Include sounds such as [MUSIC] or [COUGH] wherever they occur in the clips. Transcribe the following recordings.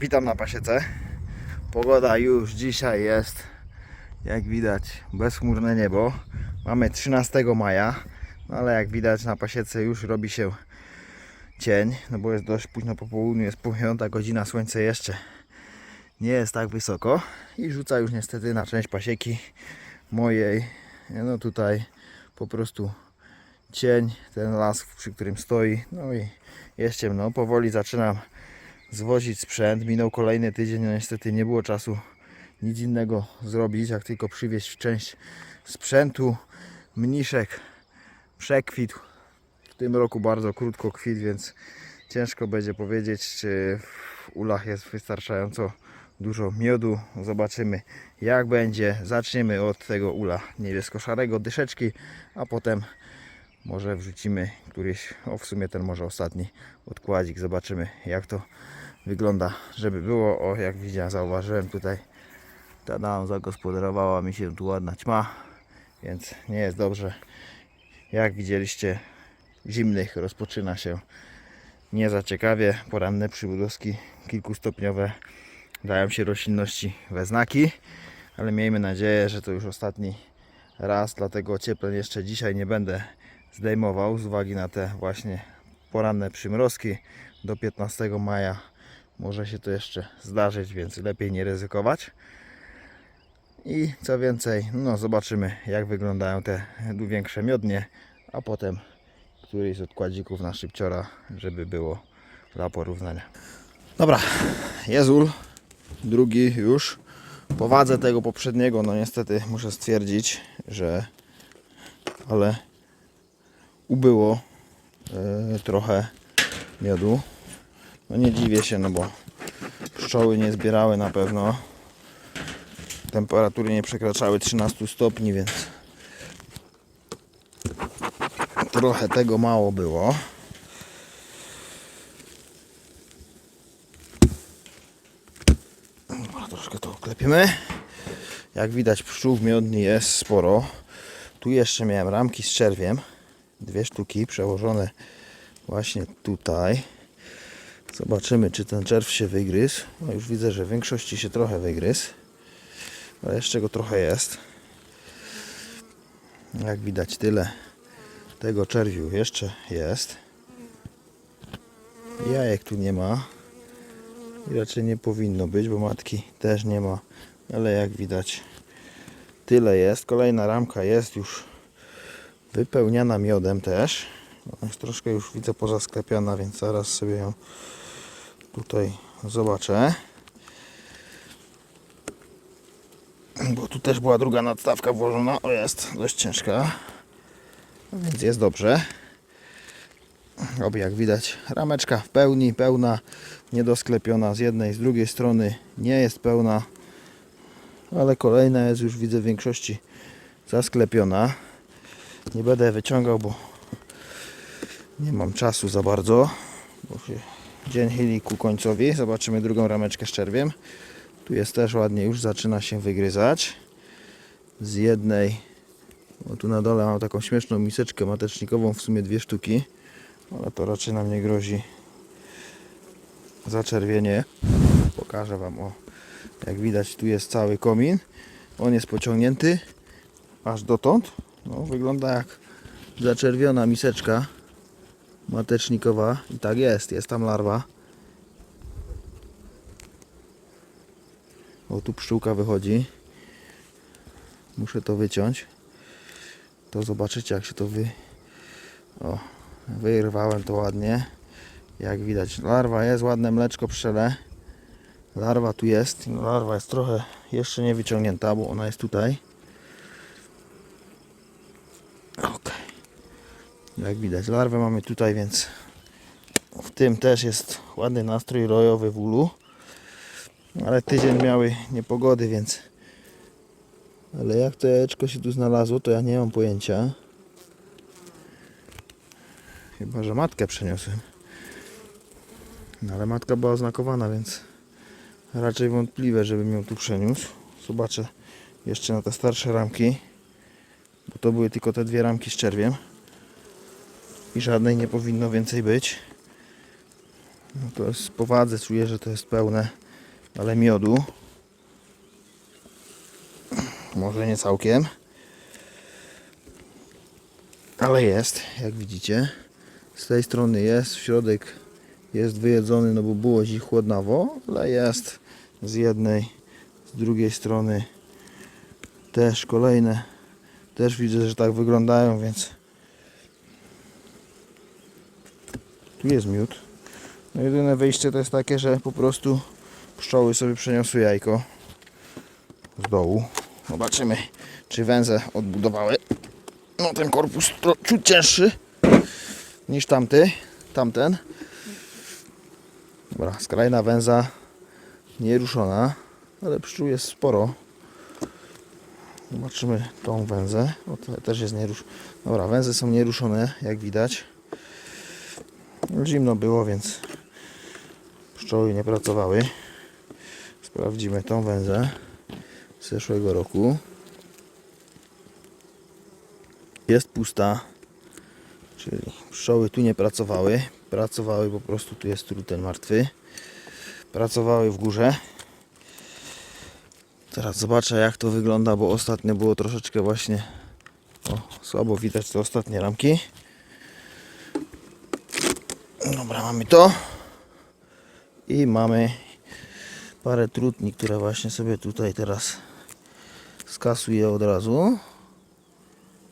Witam na pasiece. Pogoda już dzisiaj jest, jak widać, bezchmurne niebo. Mamy 13 maja, no ale jak widać na pasiece już robi się cień, no bo jest dość późno po południu, jest 5 godzina, słońce jeszcze nie jest tak wysoko i rzuca już niestety na część pasieki mojej. No tutaj po prostu cień, ten las, przy którym stoi, no i jest ciemno. Powoli zaczynam zwozić sprzęt. Minął kolejny tydzień, no niestety nie było czasu nic innego zrobić, jak tylko przywieźć część sprzętu. Mniszek przekwitł. W tym roku bardzo krótko kwit, więc ciężko będzie powiedzieć, czy w ulach jest wystarczająco dużo miodu. Zobaczymy jak będzie. Zaczniemy od tego ula niebiesko-szarego, dyszeczki, a potem może wrzucimy któryś, o w sumie ten może ostatni odkładzik. Zobaczymy jak to wygląda, żeby było. O, jak widziałem, zauważyłem tutaj ta dama zagospodarowała mi się tu ładna ćma, więc nie jest dobrze. Jak widzieliście, zimnych rozpoczyna się nie za ciekawie. Poranne przybudowski kilkustopniowe dają się roślinności we znaki, ale miejmy nadzieję, że to już ostatni raz, dlatego ociepleń jeszcze dzisiaj nie będę zdejmował z uwagi na te właśnie poranne przymrozki do 15 maja może się to jeszcze zdarzyć, więc lepiej nie ryzykować. I co więcej, no zobaczymy jak wyglądają te większe miodnie, a potem któryś z odkładzików na szybciora, żeby było dla porównania. Dobra, jest ul, drugi już. Po wadze tego poprzedniego, no niestety muszę stwierdzić, że ale ubyło e, trochę miodu. No nie dziwię się, no bo pszczoły nie zbierały na pewno. Temperatury nie przekraczały 13 stopni, więc trochę tego mało było. Troszkę to oklepiemy. Jak widać pszczół w miodni jest sporo. Tu jeszcze miałem ramki z czerwiem. Dwie sztuki przełożone właśnie tutaj. Zobaczymy, czy ten czerw się wygryzł. No już widzę, że w większości się trochę wygryzł. Ale jeszcze go trochę jest. Jak widać, tyle tego czerwiu jeszcze jest. Jajek tu nie ma. I raczej nie powinno być, bo matki też nie ma. Ale jak widać, tyle jest. Kolejna ramka jest już wypełniana miodem też. Jest troszkę już widzę pozasklepiona, więc zaraz sobie ją tutaj zobaczę. Bo tu też była druga nadstawka włożona. O jest, dość ciężka. Więc jest dobrze. Oby jak widać rameczka w pełni, pełna, niedosklepiona z jednej, z drugiej strony nie jest pełna. Ale kolejna jest już widzę w większości zasklepiona. Nie będę wyciągał, bo nie mam czasu za bardzo. Bo się dzień chyli ku końcowi. Zobaczymy drugą rameczkę z czerwiem. Tu jest też ładnie, już zaczyna się wygryzać. Z jednej, bo tu na dole mam taką śmieszną miseczkę matecznikową, w sumie dwie sztuki, ale to raczej nam nie grozi zaczerwienie. Pokażę Wam, o, jak widać tu jest cały komin. On jest pociągnięty aż dotąd. No, wygląda jak zaczerwiona miseczka matecznikowa i tak jest, jest tam larwa. O, tu pszczółka wychodzi. Muszę to wyciąć. To zobaczycie jak się to wy... O, wyrwałem to ładnie. Jak widać, larwa jest, ładne mleczko pszczele. Larwa tu jest. No, larwa jest trochę jeszcze nie wyciągnięta, bo ona jest tutaj. Jak widać, larwę mamy tutaj, więc w tym też jest ładny nastrój rojowy w ulu. Ale tydzień miały niepogody, więc. Ale jak to jajeczko się tu znalazło, to ja nie mam pojęcia. Chyba, że matkę przeniosłem. No ale matka była oznakowana, więc raczej wątpliwe, żebym ją tu przeniósł. Zobaczę jeszcze na te starsze ramki, bo to były tylko te dwie ramki z czerwiem i żadnej nie powinno więcej być. No to jest po wadze, czuję, że to jest pełne. ale miodu. Może nie całkiem. Ale jest, jak widzicie. Z tej strony jest, w środek jest wyjedzony, no bo było dziś chłodnawo, ale jest z jednej, z drugiej strony też kolejne. Też widzę, że tak wyglądają, więc tu jest miód. No jedyne wyjście to jest takie, że po prostu pszczoły sobie przeniosły jajko z dołu. Zobaczymy, czy węże odbudowały. No ten korpus ciut cięższy niż tamty, tamten. Dobra, skrajna węza nieruszona, ale pszczół jest sporo. Zobaczymy tą węzę. O, to też jest nieruszona. Dobra, węzy są nieruszone, jak widać. Zimno było, więc pszczoły nie pracowały. Sprawdzimy tą węzę z zeszłego roku. Jest pusta, czyli pszczoły tu nie pracowały. Pracowały po prostu, tu jest truten martwy. Pracowały w górze. Teraz zobaczę jak to wygląda, bo ostatnio było troszeczkę właśnie o, słabo widać te ostatnie ramki. Dobra, mamy to. I mamy parę trutni, które właśnie sobie tutaj teraz skasuję od razu.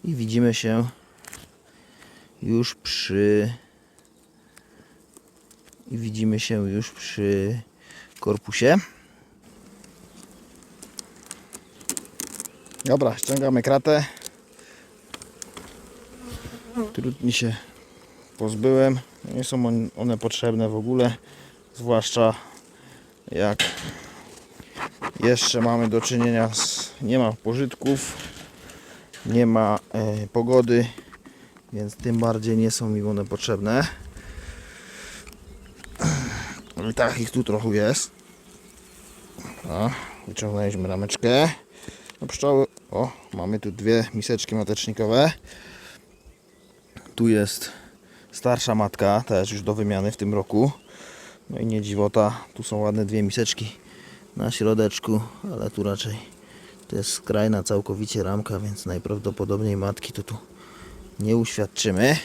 I widzimy się już przy i widzimy się już przy korpusie. Dobra, ściągamy kratę. Trudni się pozbyłem. Nie są on- one potrzebne w ogóle, zwłaszcza jak jeszcze mamy do czynienia z nie ma pożytków, nie ma e, pogody, więc tym bardziej nie są mi one potrzebne. I tak ich tu trochę jest. Wyciągnęliśmy rameczkę. No pszczoły, o, mamy tu dwie miseczki matecznikowe. Tu jest starsza matka, też już do wymiany w tym roku. No i nie dziwota, tu są ładne dwie miseczki na środeczku, ale tu raczej to jest skrajna całkowicie ramka, więc najprawdopodobniej matki to tu nie uświadczymy.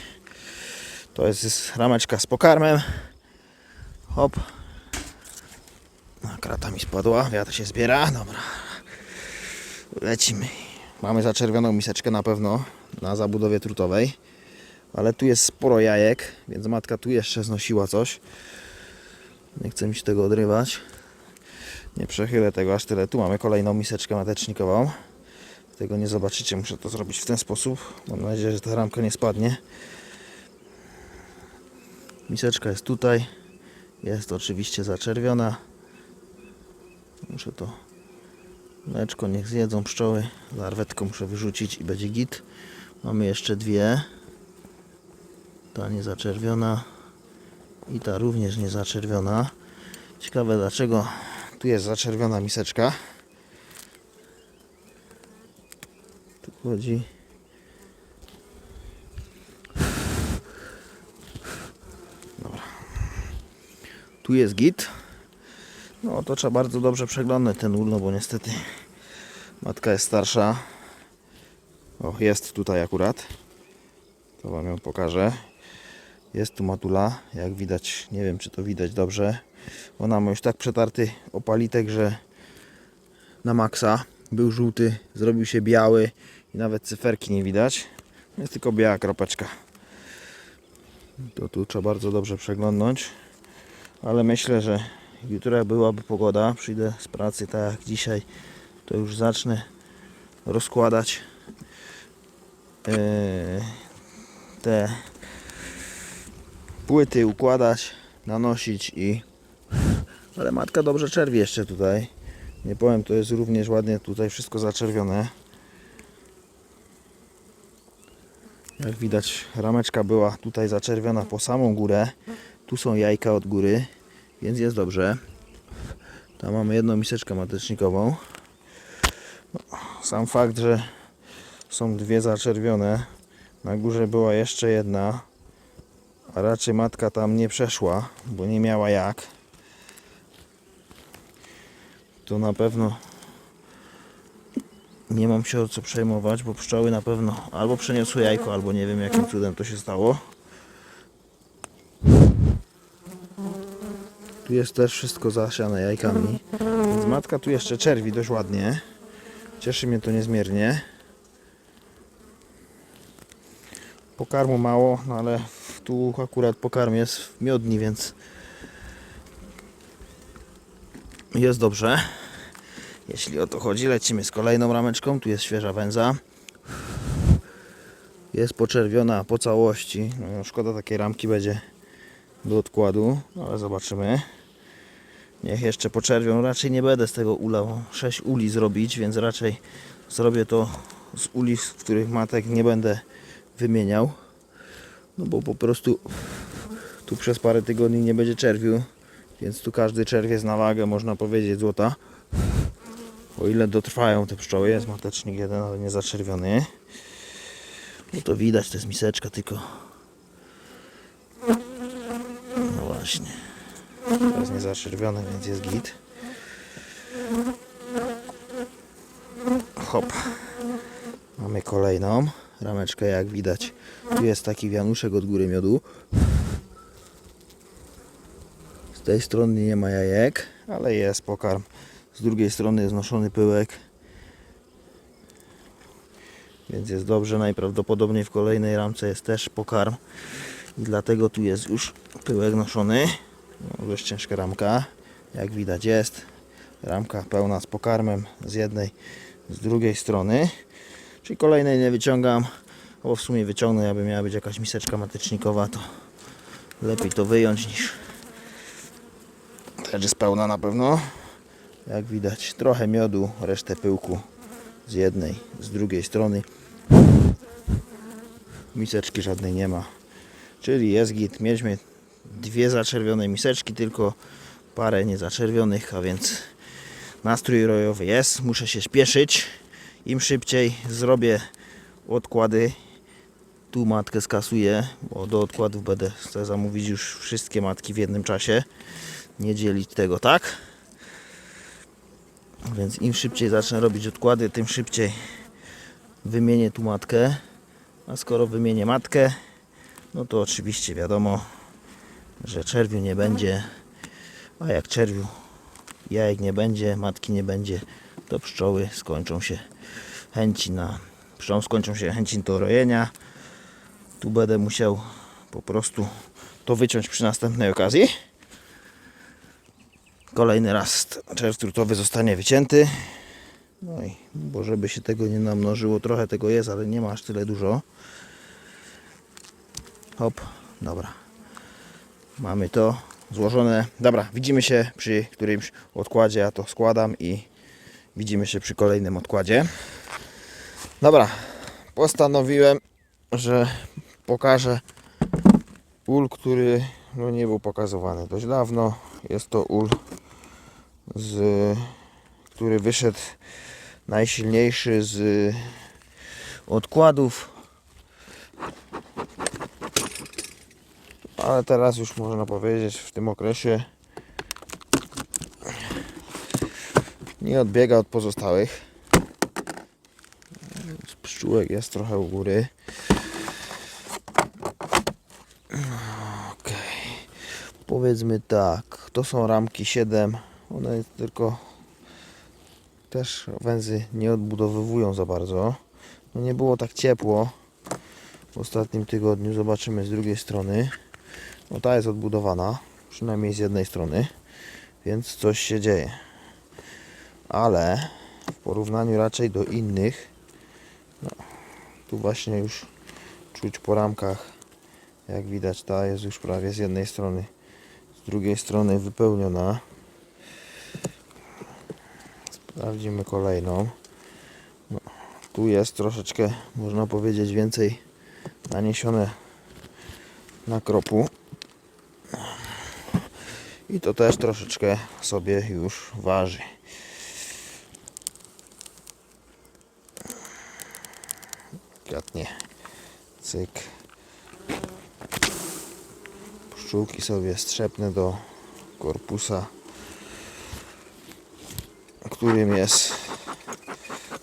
To jest, rameczka z pokarmem. Hop. No, krata mi spadła, wiatr się zbiera, dobra. Lecimy. Mamy zaczerwioną miseczkę na pewno na zabudowie trutowej. Ale tu jest sporo jajek, więc matka tu jeszcze znosiła coś. Nie chcę mi się tego odrywać. Nie przechylę tego aż tyle. Tu mamy kolejną miseczkę matecznikową. Tego nie zobaczycie, muszę to zrobić w ten sposób. Mam nadzieję, że ta ramka nie spadnie. Miseczka jest tutaj. Jest oczywiście zaczerwiona. Muszę to mleczko niech zjedzą pszczoły. Larwetkę muszę wyrzucić i będzie git. Mamy jeszcze dwie. Ta niezaczerwiona i ta również niezaczerwiona. Ciekawe dlaczego tu jest zaczerwiona miseczka. Tu chodzi. Dobra. Tu jest git. No to trzeba bardzo dobrze przeglądać ten ul, no bo niestety matka jest starsza. O, jest tutaj akurat. To Wam ją pokażę. Jest tu matula, jak widać, nie wiem czy to widać dobrze. Ona ma już tak przetarty opalitek, że na maksa był żółty, zrobił się biały i nawet cyferki nie widać. Jest tylko biała kropeczka. To tu trzeba bardzo dobrze przeglądnąć. Ale myślę, że jutro byłaby pogoda, przyjdę z pracy tak jak dzisiaj, to już zacznę rozkładać yy, te płyty układać, nanosić i [LAUGHS] ale matka dobrze czerwi jeszcze tutaj. Nie powiem, to jest również ładnie tutaj wszystko zaczerwione. Jak widać rameczka była tutaj zaczerwiona po samą górę. Tu są jajka od góry więc jest dobrze. Tam mamy jedną miseczkę matecznikową. No, sam fakt, że są dwie zaczerwione. Na górze była jeszcze jedna a raczej matka tam nie przeszła, bo nie miała jak. to na pewno nie mam się o co przejmować, bo pszczoły na pewno albo przeniosły jajko, albo nie wiem jakim cudem to się stało. Tu jest też wszystko zasiane jajkami. Więc matka tu jeszcze czerwi dość ładnie. Cieszy mnie to niezmiernie. Pokarmu mało, no ale tu akurat pokarm jest w miodni, więc jest dobrze. Jeśli o to chodzi, lecimy z kolejną rameczką. Tu jest świeża węza. Jest poczerwiona po całości. No, szkoda takiej ramki będzie do odkładu, no, ale zobaczymy. Niech jeszcze poczerwią. Raczej nie będę z tego ulał 6 uli zrobić, więc raczej zrobię to z uli, z których matek nie będę wymieniał. No bo po prostu tu przez parę tygodni nie będzie czerwiu, więc tu każdy czerwiec na wagę, można powiedzieć, złota. O ile dotrwają te pszczoły, jest matecznik jeden, ale nie zaczerwiony. No to widać, to jest miseczka tylko. No właśnie. To jest niezaczerwione, więc jest git. Hop. Mamy kolejną rameczkę, jak widać. Tu jest taki wianuszek od góry miodu. Z tej strony nie ma jajek, ale jest pokarm. Z drugiej strony jest noszony pyłek. Więc jest dobrze. Najprawdopodobniej w kolejnej ramce jest też pokarm. I dlatego tu jest już pyłek noszony. No, dość ciężka ramka. Jak widać jest. Ramka pełna z pokarmem z jednej, z drugiej strony. Czyli kolejnej nie wyciągam. Bo w sumie wyciągnę, aby miała być jakaś miseczka matecznikowa, to lepiej to wyjąć niż też jest pełna na pewno. Jak widać, trochę miodu, resztę pyłku z jednej, z drugiej strony. Miseczki żadnej nie ma. Czyli jest git. Mieliśmy dwie zaczerwione miseczki, tylko parę niezaczerwionych, a więc nastrój rojowy jest. Muszę się śpieszyć. Im szybciej zrobię odkłady, tu matkę skasuję, bo do odkładów będę chcę zamówić już wszystkie matki w jednym czasie. Nie dzielić tego, tak? Więc im szybciej zacznę robić odkłady, tym szybciej wymienię tu matkę. A skoro wymienię matkę, no to oczywiście wiadomo, że czerwiu nie będzie. A jak czerwiu jajek nie będzie, matki nie będzie, to pszczoły skończą się chęci na pszczół skończą się chęci do rojenia. Tu będę musiał po prostu to wyciąć przy następnej okazji. Kolejny raz czerw trutowy zostanie wycięty. No i bo żeby się tego nie namnożyło, trochę tego jest, ale nie ma aż tyle dużo. Hop, dobra. Mamy to złożone. Dobra, widzimy się przy którymś odkładzie. Ja to składam i widzimy się przy kolejnym odkładzie. Dobra, postanowiłem, że pokażę ul, który no, nie był pokazywany dość dawno. Jest to ul, z, który wyszedł najsilniejszy z odkładów. Ale teraz już można powiedzieć w tym okresie nie odbiega od pozostałych. Pszczółek jest trochę u góry. Okej. Powiedzmy tak, to są ramki 7. One tylko też węzy nie odbudowywują za bardzo. No nie było tak ciepło w ostatnim tygodniu. Zobaczymy z drugiej strony. No ta jest odbudowana, przynajmniej z jednej strony, więc coś się dzieje. Ale w porównaniu raczej do innych, no, tu właśnie już czuć po ramkach, jak widać ta jest już prawie z jednej strony, z drugiej strony wypełniona. Sprawdzimy kolejną. No, tu jest troszeczkę, można powiedzieć, więcej naniesione na kropu. I to też troszeczkę sobie już waży. Cyk. Pszczółki sobie strzepnę do korpusa. którym jest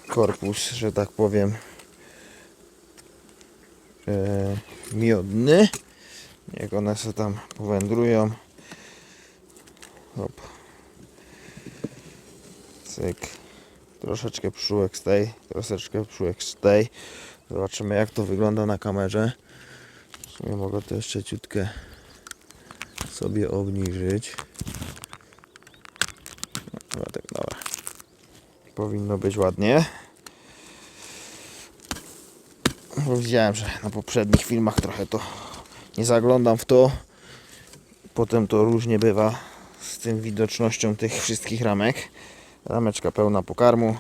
korpus, że tak powiem, e, miodny. Jak one sobie tam powędrują. Hop. Cyk. Troszeczkę pszczółek z tej, troszeczkę pszczółek z tej. Zobaczymy jak to wygląda na kamerze. W sumie mogę to jeszcze ciutkę sobie obniżyć. Dobra, tak, dobra. Powinno być ładnie. Bo widziałem, że na poprzednich filmach trochę to nie zaglądam w to. Potem to różnie bywa z tym widocznością tych wszystkich ramek. Rameczka pełna pokarmu.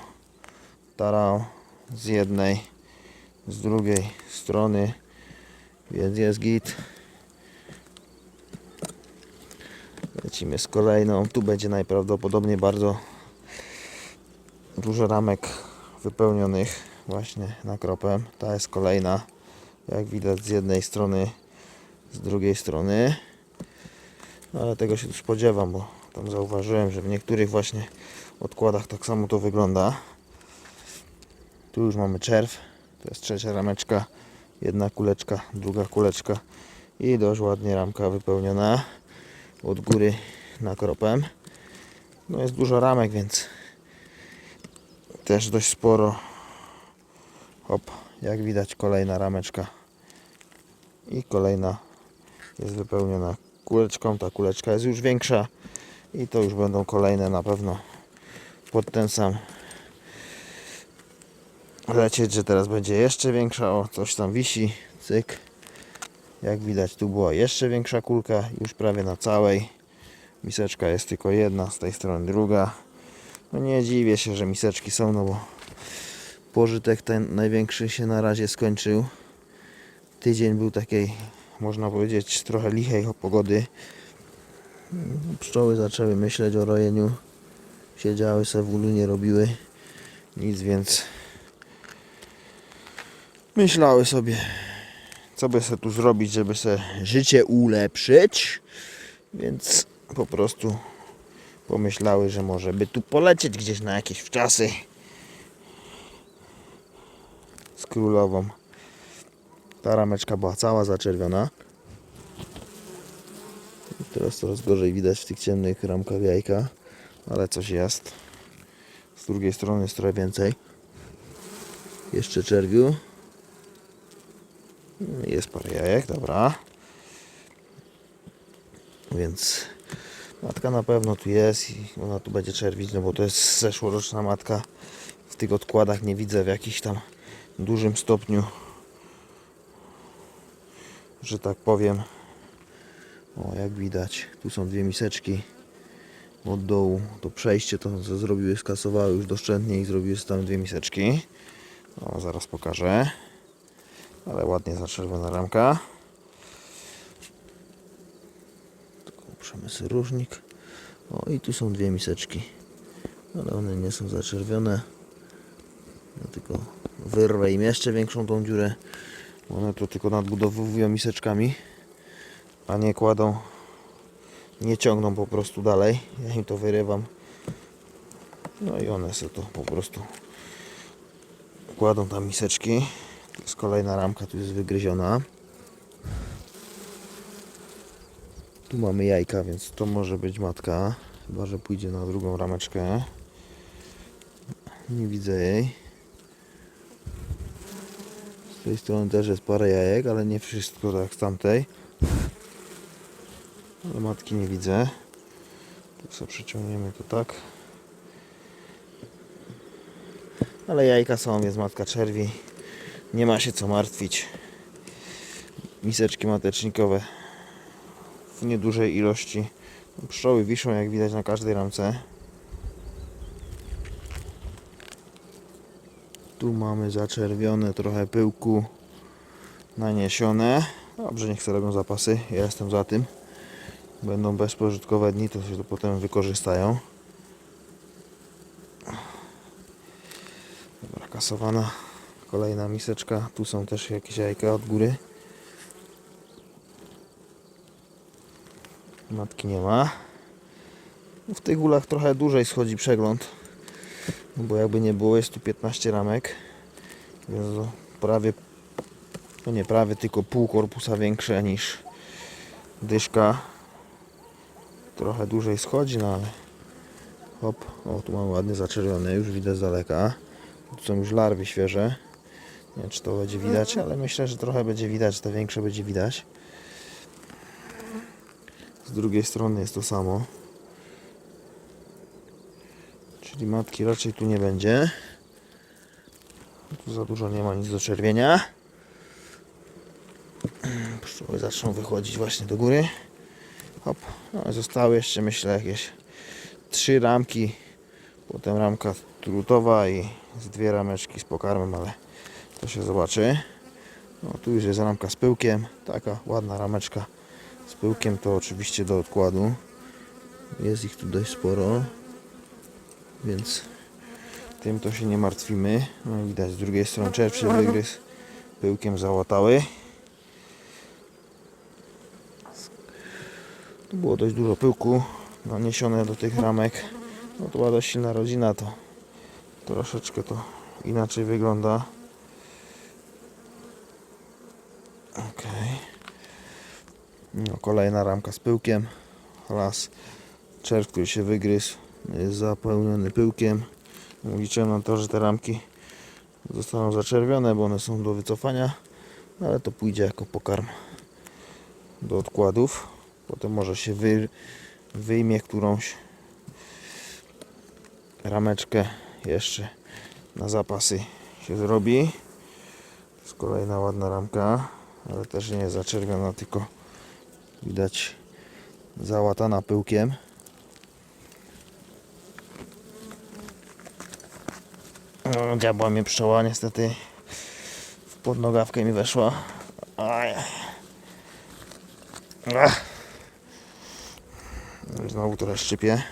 Tarał z jednej, z drugiej strony. Więc jest git. Lecimy z kolejną. Tu będzie najprawdopodobniej bardzo dużo ramek wypełnionych właśnie nakropem. Ta jest kolejna. Jak widać z jednej strony, z drugiej strony. No, ale tego się tu spodziewam, bo tam zauważyłem, że w niektórych właśnie odkładach tak samo to wygląda. Tu już mamy czerw. To jest trzecia rameczka. Jedna kuleczka, druga kuleczka i dość ładnie ramka wypełniona od góry nakropem. No jest dużo ramek, więc też dość sporo. Hop, jak widać kolejna rameczka i kolejna jest wypełniona kuleczką. Ta kuleczka jest już większa i to już będą kolejne na pewno pod ten sam lecieć, że teraz będzie jeszcze większa. O, coś tam wisi. Cyk. Jak widać, tu była jeszcze większa kulka, już prawie na całej. Miseczka jest tylko jedna, z tej strony druga. No nie dziwię się, że miseczki są, no bo pożytek ten największy się na razie skończył. Tydzień był takiej, można powiedzieć, trochę lichej pogody. Pszczoły zaczęły myśleć o rojeniu. Siedziały se w ulu, nie robiły nic, więc myślały sobie, co by sobie tu zrobić, żeby sobie życie ulepszyć. Więc po prostu pomyślały, że może by tu polecieć gdzieś na jakieś wczasy z królową. Ta rameczka była cała zaczerwiona. Teraz coraz gorzej widać w tych ciemnych ramkach jajka, ale coś jest. Z drugiej strony jest trochę więcej. Jeszcze czerwiu. Jest parę jajek, dobra. Więc matka na pewno tu jest i ona tu będzie czerwić, no bo to jest zeszłoroczna matka. W tych odkładach nie widzę w jakimś tam dużym stopniu, że tak powiem. O, jak widać, tu są dwie miseczki od dołu. To przejście to zrobiły, skasowały już doszczętnie i zrobiły tam dwie miseczki. O, zaraz pokażę. Ale ładnie zaczerwiona ramka. Tylko różnik. O i tu są dwie miseczki. Ale one nie są zaczerwione. Ja tylko wyrwę im jeszcze większą tą dziurę. One to tylko nadbudowują miseczkami. A nie kładą. Nie ciągną po prostu dalej. Ja im to wyrywam. No i one sobie to po prostu kładą tam miseczki. To jest kolejna ramka, tu jest wygryziona. Tu mamy jajka, więc to może być matka. Chyba, że pójdzie na drugą rameczkę. Nie widzę jej. Z tej strony też jest parę jajek, ale nie wszystko tak z tamtej. Ale matki nie widzę. Tu sobie przeciągniemy to tak. Ale jajka są, jest matka czerwi. Nie ma się co martwić. Miseczki matecznikowe w niedużej ilości. Pszczoły wiszą jak widać na każdej ramce. Tu mamy zaczerwione trochę pyłku naniesione. Dobrze, niech sobie robią zapasy. Ja jestem za tym. Będą bezpożytkowe dni, to się to potem wykorzystają. Dobra, kasowana. Kolejna miseczka. Tu są też jakieś jajka od góry. Matki nie ma. W tych ulach trochę dłużej schodzi przegląd. No bo jakby nie było, jest tu 15 ramek. Więc prawie, no nie prawie, tylko pół korpusa większe niż dyszka. Trochę dłużej schodzi, no ale hop, o tu mam ładnie zaczerwione, już widać z daleka. Tu są już larwy świeże. Nie wiem czy to będzie widać, ale myślę, że trochę będzie widać, te większe będzie widać. Z drugiej strony jest to samo. Czyli matki raczej tu nie będzie. Tu za dużo nie ma nic do czerwienia. Pszczoły zaczną wychodzić właśnie do góry. Hop. No, zostały jeszcze myślę jakieś trzy ramki. Potem ramka trutowa i z dwie rameczki z pokarmem, ale się zobaczy. No, tu już jest ramka z pyłkiem. Taka ładna rameczka z pyłkiem to oczywiście do odkładu. Jest ich tu dość sporo. Więc tym to się nie martwimy. No, widać z drugiej strony czerwczy wygryz pyłkiem załatały. Tu było dość dużo pyłku naniesione do tych ramek. No to była dość silna rodzina, to troszeczkę to inaczej wygląda. Okej. No, kolejna ramka z pyłkiem. Las czerw, który się wygryzł, jest zapełniony pyłkiem. Liczyłem na to, że te ramki zostaną zaczerwione, bo one są do wycofania, no, ale to pójdzie jako pokarm do odkładów. Potem może się wy, wyjmie którąś rameczkę jeszcze na zapasy się zrobi. To jest kolejna ładna ramka, ale też nie zaczerwiona, tylko widać załatana pyłkiem. No, Diabła mnie pszczoła niestety w podnogawkę mi weszła. Aj. Ach. No Znowu trochę szczypie.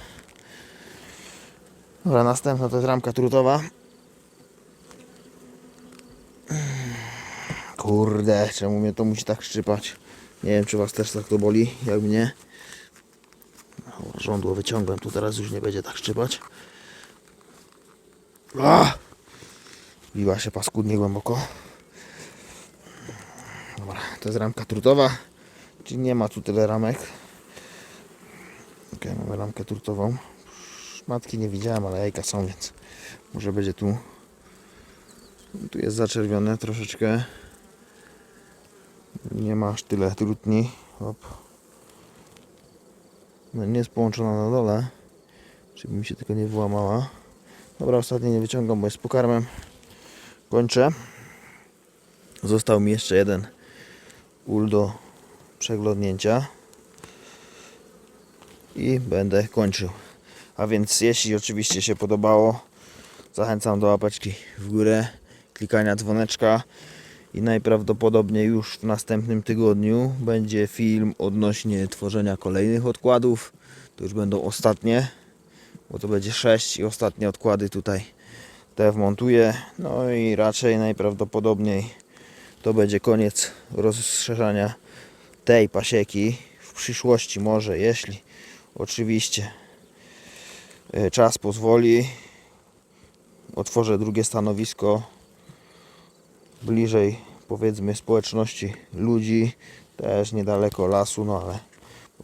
Dobra, następna to jest ramka trutowa. Kurde, czemu mnie to musi tak szczypać? Nie wiem, czy was też tak to boli, jak mnie. No, Żądło wyciągłem, tu teraz już nie będzie tak szczypać. Ah! Biła się paskudnie głęboko. Dobra, to jest ramka trutowa, czyli nie ma tu tyle ramek. Ok, mamy ramkę trutową. Matki nie widziałem, ale jajka są, więc może będzie tu. Tu jest zaczerwione troszeczkę. Nie ma aż tyle trutni. Hop. No, nie jest połączona na dole, żeby mi się tylko nie wyłamała. Dobra, ostatnio nie wyciągam, bo jest pokarmem. Kończę. Został mi jeszcze jeden ul do przeglądnięcia. I będę kończył. A więc jeśli oczywiście się podobało, zachęcam do łapeczki w górę, klikania dzwoneczka i najprawdopodobniej już w następnym tygodniu będzie film odnośnie tworzenia kolejnych odkładów. To już będą ostatnie, bo to będzie 6 i ostatnie odkłady tutaj te wmontuję. No i raczej najprawdopodobniej to będzie koniec rozszerzania tej pasieki. W przyszłości może, jeśli oczywiście e, czas pozwoli, otworzę drugie stanowisko bliżej powiedzmy społeczności ludzi, też niedaleko lasu, no ale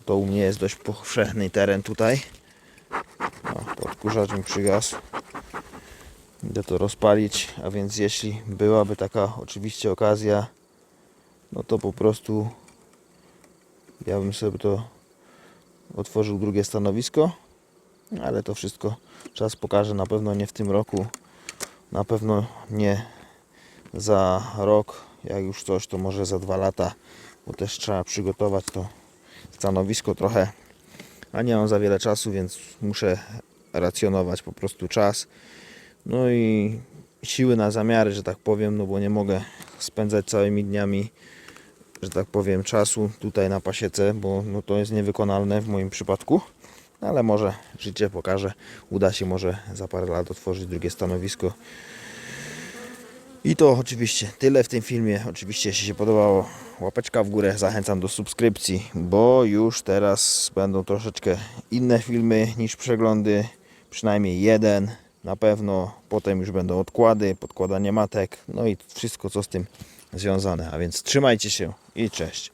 to u mnie jest dość powszechny teren tutaj. No, podkurzacz mi przygasł. Idę to rozpalić, a więc jeśli byłaby taka oczywiście okazja, no to po prostu ja bym sobie to otworzył drugie stanowisko, ale to wszystko czas pokaże, na pewno nie w tym roku, na pewno nie za rok, jak już coś, to może za dwa lata, bo też trzeba przygotować to stanowisko trochę, a nie mam za wiele czasu, więc muszę racjonować po prostu czas. No i siły na zamiary, że tak powiem, no bo nie mogę spędzać całymi dniami, że tak powiem, czasu tutaj na pasiece, bo no to jest niewykonalne w moim przypadku. Ale może życie pokaże, uda się może za parę lat otworzyć drugie stanowisko. I to oczywiście tyle w tym filmie. Oczywiście, jeśli się podobało, łapeczka w górę. Zachęcam do subskrypcji, bo już teraz będą troszeczkę inne filmy niż przeglądy. Przynajmniej jeden. Na pewno potem już będą odkłady, podkładanie matek, no i wszystko co z tym związane. A więc trzymajcie się i cześć.